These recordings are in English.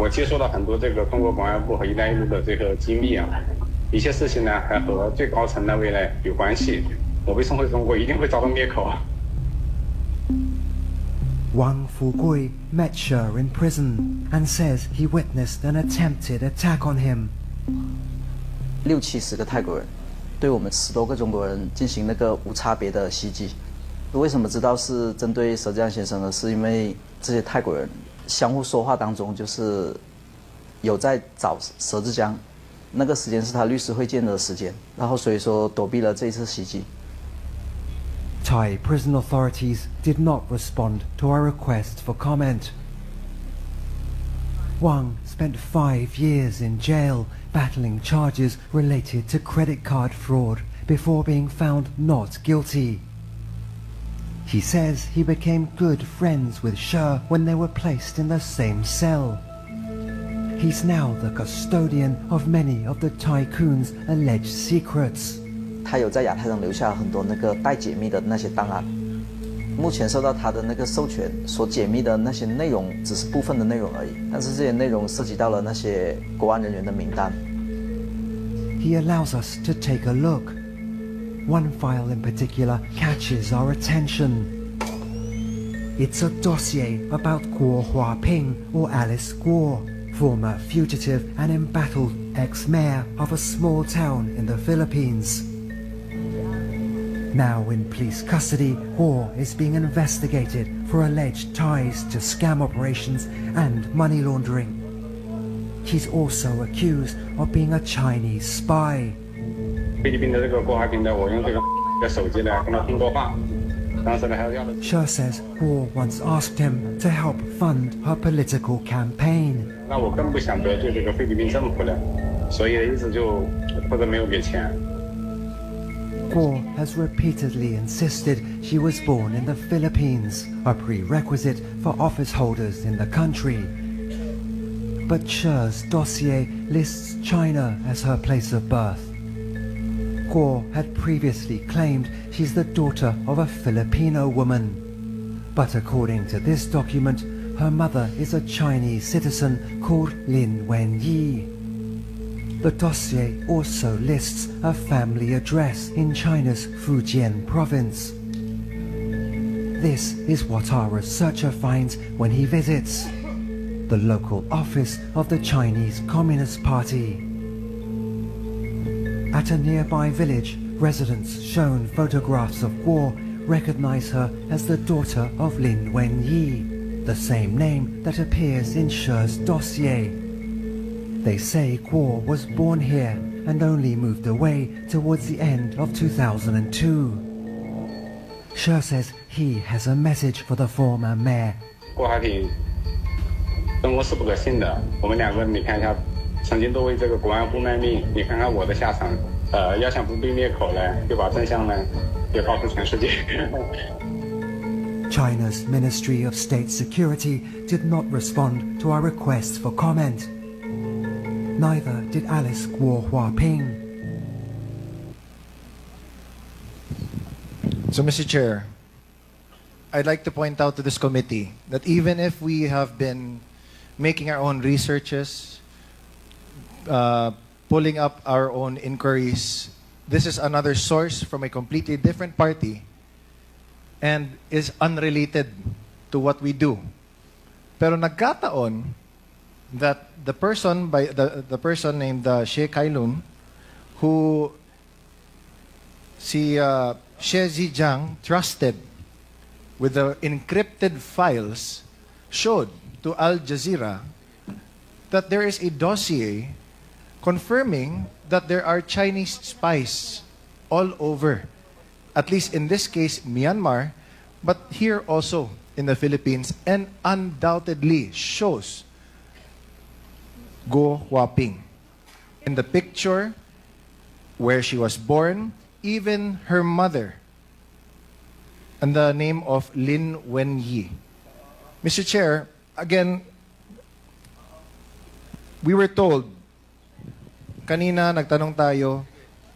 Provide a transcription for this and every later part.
我接触到很多这个中国公安部和“一带一路”的这个机密啊，一些事情呢还和最高层那位呢有关系。我被送回中国，一定会遭到灭口啊！Wang Fugui met Sher in prison and says he witnessed an attempted attack on him. 六七十个泰国人对我们十多个中国人进行那个无差别的袭击。为什么知道是针对佘志安先生呢？是因为这些泰国人相互说话当中，就是有在找佘志江，那个时间是他律师会见的时间，然后所以说躲避了这一次袭击。 Thai prison authorities did not respond to our request for comment. Wang spent five years in jail battling charges related to credit card fraud before being found not guilty. He says he became good friends with Sher when they were placed in the same cell. He's now the custodian of many of the tycoon's alleged secrets. 他有在亚太上留下很多那个待解密的那些档案，目前受到他的那个授权所解密的那些内容只是部分的内容而已，但是这些内容涉及到了那些国安人员的名单。 He allows us to take a look. one file in particular catches our attention. It's a dossier about Guo Huaping or Alice Guo, former fugitive and embattled ex-mayor of a small town in the Philippines. Now in police custody, Guo is being investigated for alleged ties to scam operations and money laundering. He's also accused of being a Chinese spy. 菲律宾的这个郭华平的，我用这个的手机呢跟他通过话，当时呢还要的 Sher says Guo once asked him to help fund her political campaign. 那我更不想得罪这个菲律宾政府了，所以一直就或者没有给钱。 Guo has repeatedly insisted she was born in the Philippines, a prerequisite for office holders in the country. But Sher's dossier lists China as her place of birth. Guo had previously claimed she's the daughter of a Filipino woman. But according to this document, her mother is a Chinese citizen called Lin Wenyi. The dossier also lists a family address in China's Fujian province. This is what our researcher finds when he visits the local office of the Chinese Communist Party. At a nearby village, residents shown photographs of Guo recognize her as the daughter of Lin Wenyi, the same name that appears in Sher's dossier. They say Guo was born here and only moved away towards the end of 2002. Sher says he has a message for the former mayor. 郭华平生活是不可信的，我们两个你看一下， 曾经都为这个国安部卖命，你看看我的下场。呃，要想不被灭口呢，就把真相呢也告诉全世界。 China's Ministry of State Security did not respond to our requests for comment. Neither did Alice Guo Huaping. So, Mr. Chair, I'd like to point out to this committee that even if we have been making our own researches, uh, pulling up our own inquiries, this is another source from a completely different party and is unrelated to what we do. Pero nagkataon that the person by the, the person named uh, She Kailun who si uh, Xie Zijiang trusted with the encrypted files showed to Al Jazeera that there is a dossier confirming that there are Chinese spies all over, at least in this case, Myanmar, but here also in the Philippines, and undoubtedly shows Go Huaping. In the picture, where she was born, even her mother, and the name of Lin Wenyi. Mr. Chair, again, we were told, kanina nagtanong tayo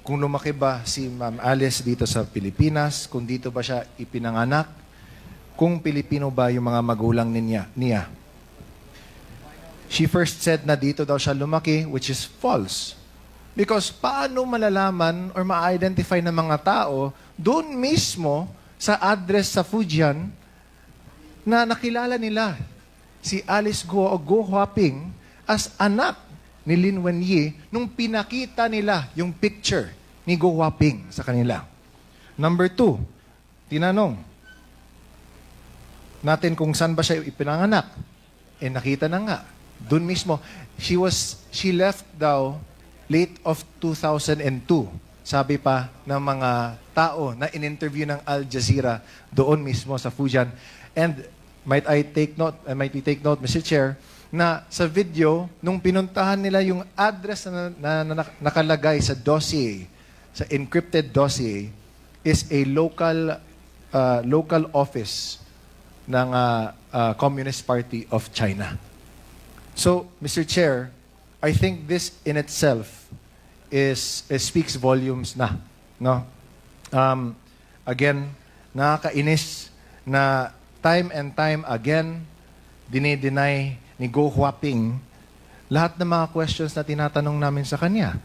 kung lumaki ba si Ma'am Alice dito sa Pilipinas, kung dito ba siya ipinanganak, kung Pilipino ba yung mga magulang niya. niya. She first said na dito daw siya lumaki, which is false. Because paano malalaman or ma-identify ng mga tao doon mismo sa address sa Fujian na nakilala nila si Alice Guo o Guo Huaping as anak ni Lin Wenyi nung pinakita nila yung picture ni Guo Huaping sa kanila. Number two, tinanong natin kung saan ba siya ipinanganak. Eh nakita na nga. Doon mismo, she was, she left daw late of 2002. Sabi pa ng mga tao na in-interview ng Al Jazeera doon mismo sa Fujian. And might I take note, uh, might we take note, Mr. Chair, na sa video, nung pinuntahan nila yung address na, na, na nak- nakalagay sa dossier, sa encrypted dossier, is a local uh, local office ng uh, uh, Communist Party of China. So, Mr. Chair, I think this in itself is, is speaks volumes na, no? Um, again, nakakainis na time and time again dinideny ni Go Huaping lahat ng mga questions na tinatanong namin sa kanya.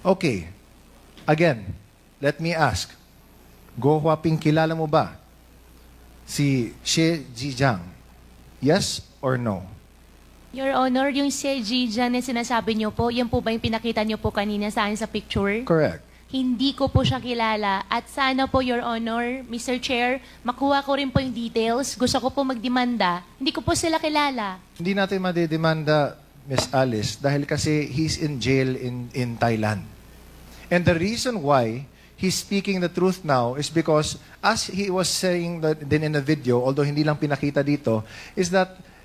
Okay. Again, let me ask. Go Huaping, kilala mo ba si Xie Jijiang? Yes or no? Your Honor, yung si Jijan na sinasabi niyo po, yan po ba yung pinakita niyo po kanina sa akin sa picture? Correct. Hindi ko po siya kilala. At sana po, Your Honor, Mr. Chair, makuha ko rin po yung details. Gusto ko po magdemanda. Hindi ko po sila kilala. Hindi natin madidemanda, Miss Alice, dahil kasi he's in jail in, in Thailand. And the reason why he's speaking the truth now is because, as he was saying that din in the video, although hindi lang pinakita dito, is that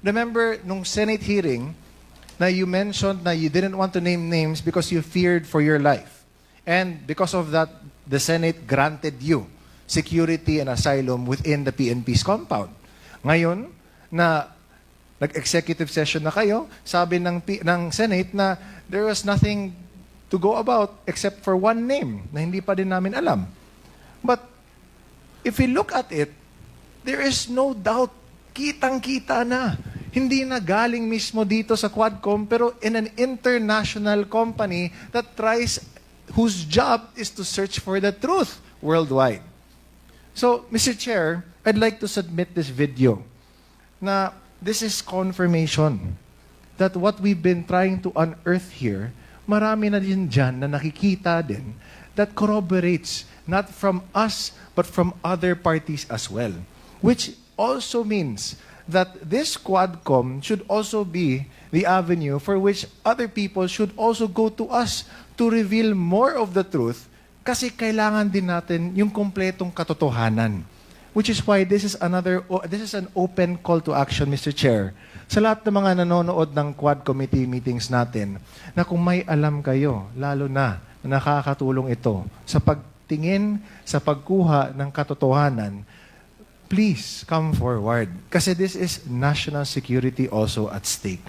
Remember, nung Senate hearing, na you mentioned na you didn't want to name names because you feared for your life. And because of that, the Senate granted you security and asylum within the PNP's compound. Ngayon, na nag-executive session na kayo, sabi ng, P- ng Senate na there was nothing to go about except for one name na hindi pa din namin alam. But if we look at it, there is no doubt, kitang-kita na. Hindi na galing mismo dito sa Quadcom, pero in an international company that tries, whose job is to search for the truth worldwide. So, Mr. Chair, I'd like to submit this video na this is confirmation that what we've been trying to unearth here, marami na din dyan na nakikita din that corroborates not from us but from other parties as well. Which also means that this Quadcom should also be the avenue for which other people should also go to us to reveal more of the truth kasi kailangan din natin yung kompletong katotohanan. Which is why this is another this is an open call to action Mr. Chair. Sa lahat ng mga nanonood ng Quad Committee meetings natin na kung may alam kayo, lalo na nakakatulong ito sa pagtingin, sa pagkuha ng katotohanan, please come forward. Kasi this is national security also at stake.